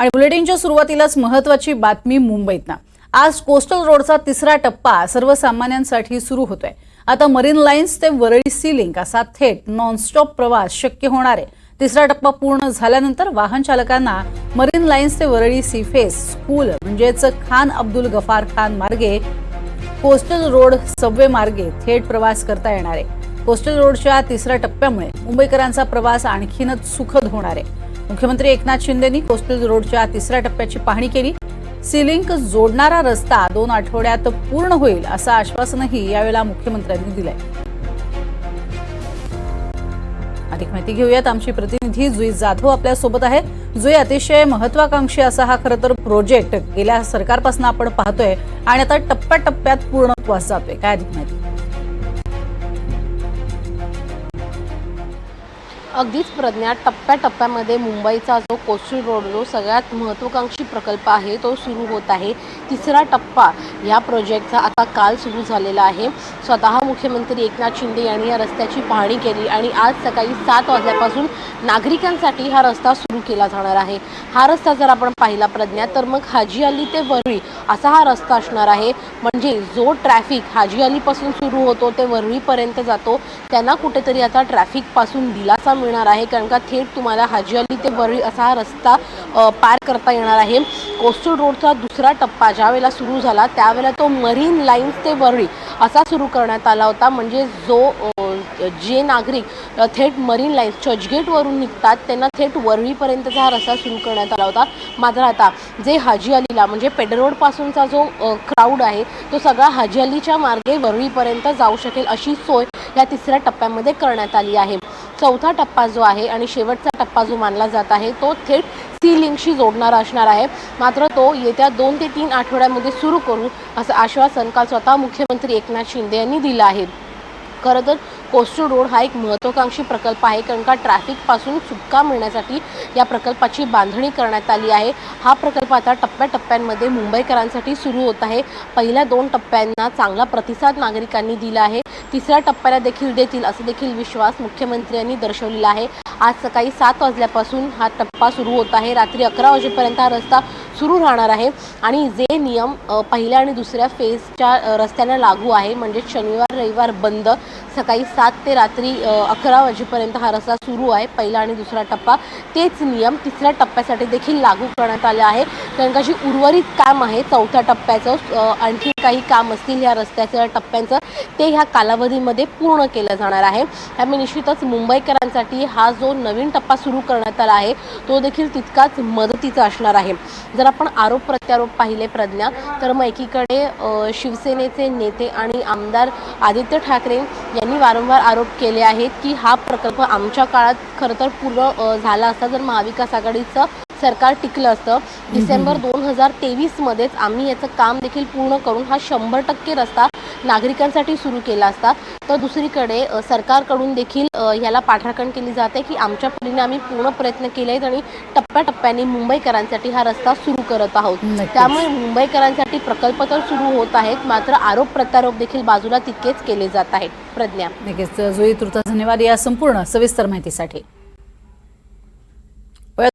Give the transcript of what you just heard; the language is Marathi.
आणि बुलेटिनच्या सुरुवातीलाच महत्वाची बातमी मुंबईतनं. आज कोस्टल रोडचा तिसरा टप्पा सर्वसामान्यांसाठी सुरू होतोय. आता मरीन लाईन्स ते वरळी सी लिंक असा थेट नॉनस्टॉप प्रवास शक्य होणार आहे. तिसरा टप्पा पूर्ण झाल्यानंतर वाहन चालकांना मरीन लाईन्स ते वरळी सी फेस स्कूल म्हणजेच खान अब्दुल गफार खान मार्गे कोस्टल रोड सबवे मार्गे थेट प्रवास करता येणार आहे. कोस्टल रोडच्या तिसऱ्या टप्प्यामुळे मुंबईकरांचा प्रवास आणखीनच सुखद होणार आहे. मुख्यमंत्री एकनाथ शिंदेनी कोस्टल रोडच्या तिसऱ्या टप्प्याची पाहणी केली. सिलिंक जोडणारा रस्ता दोन आठवड्यात पूर्ण होईल असं आश्वासनही यावेळेला मुख्यमंत्र्यांनी दिलंय. अधिक माहिती घेऊयात. आमची प्रतिनिधी जुई जाधव आपल्यासोबत आहे जुई अतिशय महत्वाकांक्षी असा हा खरं तर प्रोजेक्ट गेल्या सरकारपासून आपण पाहतोय आणि आता टप्प्याटप्प्यात पूर्णत्वास जातोय. काय अधिक माहिती? अगदीच प्रज्ञा टप्प्याटप्प्यामध्ये मुंबईचा जो कोस्टल रोड जो सगळ्यात महत्त्वाकांक्षी प्रकल्प आहे तो सुरू होत आहे. तिसरा टप्पा ह्या प्रोजेक्टचा आता काल सुरू झालेला आहे. स्वतः मुख्यमंत्री एकनाथ शिंदे यांनी या रस्त्याची पाहणी केली आणि आज सकाळी सात वाजल्यापासून नागरिकांसाठी हा रस्ता सुरू केला जाणार आहे. हा रस्ता जर आपण पाहिला प्रज्ञा तर मग हाजी अली ते वरळी असा हा रस्ता असणार आहे. म्हणजे जो ट्रॅफिक हाजी अलीपासून सुरू होतो ते वरळीपर्यंत जातो त्यांना कुठेतरी आता ट्रॅफिकपासून दिलासा मिळणार आहे कारण का थेट तुम्हाला हाजी अली ते वरळी असा हा रस्ता पार करता येणार आहे. कोस्टल रोडचा दुसरा टप्पा ज्या वेळेला सुरू झाला त्यावेळेला तो मरीन लाईन्स ते वरळी असा सुरू करण्यात आला होता. म्हणजे जो जे नागरिक थेट मरीन लाईन्स चर्चगेटवरून निघतात त्यांना थेट वरळीपर्यंतचा हा रस्ता सुरू करण्यात आला होता. मात्र आता जे हाजी अलीला म्हणजे पेडरोडपासूनचा जो क्राऊड आहे तो सगळा हाजी अलीच्या मार्गे वरळीपर्यंत जाऊ शकेल अशी सोय या तिसऱ्या टप्प्यामध्ये करण्यात आली आहे. चौथा टप्पा जो आहे आणि शेवटचा टप्पा जो मानला जात आहे तो थेट सी लिंकशी जोडणारा असणार आहे. मात्र तो येत्या दोन ते तीन आठवड्यामध्ये सुरू करू असं आश्वासन काल स्वतः मुख्यमंत्री एकनाथ शिंदे यांनी दिलं आहे. खरं तर कोस्टल रोड हा एक महत्त्वाकांक्षी प्रकल्प आहे कारण का ट्रॅफिकपासून सुटका मिळण्यासाठी या प्रकल्पाची बांधणी करण्यात आली आहे. हा प्रकल्प आता टप्प्याटप्प्यांमध्ये मुंबईकरांसाठी सुरू होत आहे. पहिल्या दोन टप्प्यांना चांगला प्रतिसाद नागरिकांनी दिला आहे. तिसऱ्या टप्प्याला देखील देतील असं देखील विश्वास मुख्यमंत्र्यांनी दर्शवलेला आहे. आज सकाळी सात वाजल्यापासून हा टप्पा सुरू होत आहे. रात्री अकरा वाजेपर्यंत हा रस्ता सुरू राहणार आहे आणि जे नियम पहिल्या आणि दुसऱ्या फेजच्या रस्त्यांना लागू आहे म्हणजे शनिवार रविवार बंद सकाळी सात ते रात्री अकरा वाजेपर्यंत हा रस्ता सुरू आहे पहिला आणि दुसरा टप्पा. तेच नियम तिसऱ्या टप्प्यासाठी देखील लागू करण्यात आले आहे. कारण का जी उर्वरित काम आहे चौथ्या टप्प्याचं आणखी काही काम असतील या रस्त्याचं टप्प्यांचं ते ह्या कालावधीमध्ये पूर्ण केलं जाणार आहे. त्यामुळे निश्चितच मुंबईकरांसाठी हा जो नवीन टप्पा सुरू करण्यात आला आहे तो देखील तितकाच मदतीचा असणार आहे. जर आपण आरोप प्रत्यारोप पाहिले प्रज्ञा तर मग एकीकडे शिवसेनेचे नेते आणि आमदार आदित्य ठाकरे यांनी वारंवार आरोप केले आहेत की हा प्रकल्प आमच्या काळात खरं तर पूर्ण झाला असता जर महाविकास आघाडीचं सरकार टिकलं असतं. डिसेंबर दोन हजार तेवीसमध्येच आम्ही याचं काम देखील पूर्ण करून हा शंभर टक्के रस्ता नागरिकांसाठी सुरू केला असता. तर दुसरीकडे सरकारकडून देखील याला पाठराखण केली जाते की आमच्या परीने आम्ही पूर्ण प्रयत्न केले आहेत आणि टप्प्याटप्प्याने मुंबईकरांसाठी हा रस्ता सुरू करत आहोत. त्यामुळे मुंबईकरांसाठी प्रकल्प तर सुरू होत आहेत मात्र आरोप प्रत्यारोप देखील बाजूला तितकेच केले जात आहेत. प्रज्ञा. नक्कीच. जुई तुर्ता धन्यवाद या संपूर्ण सविस्तर माहितीसाठी.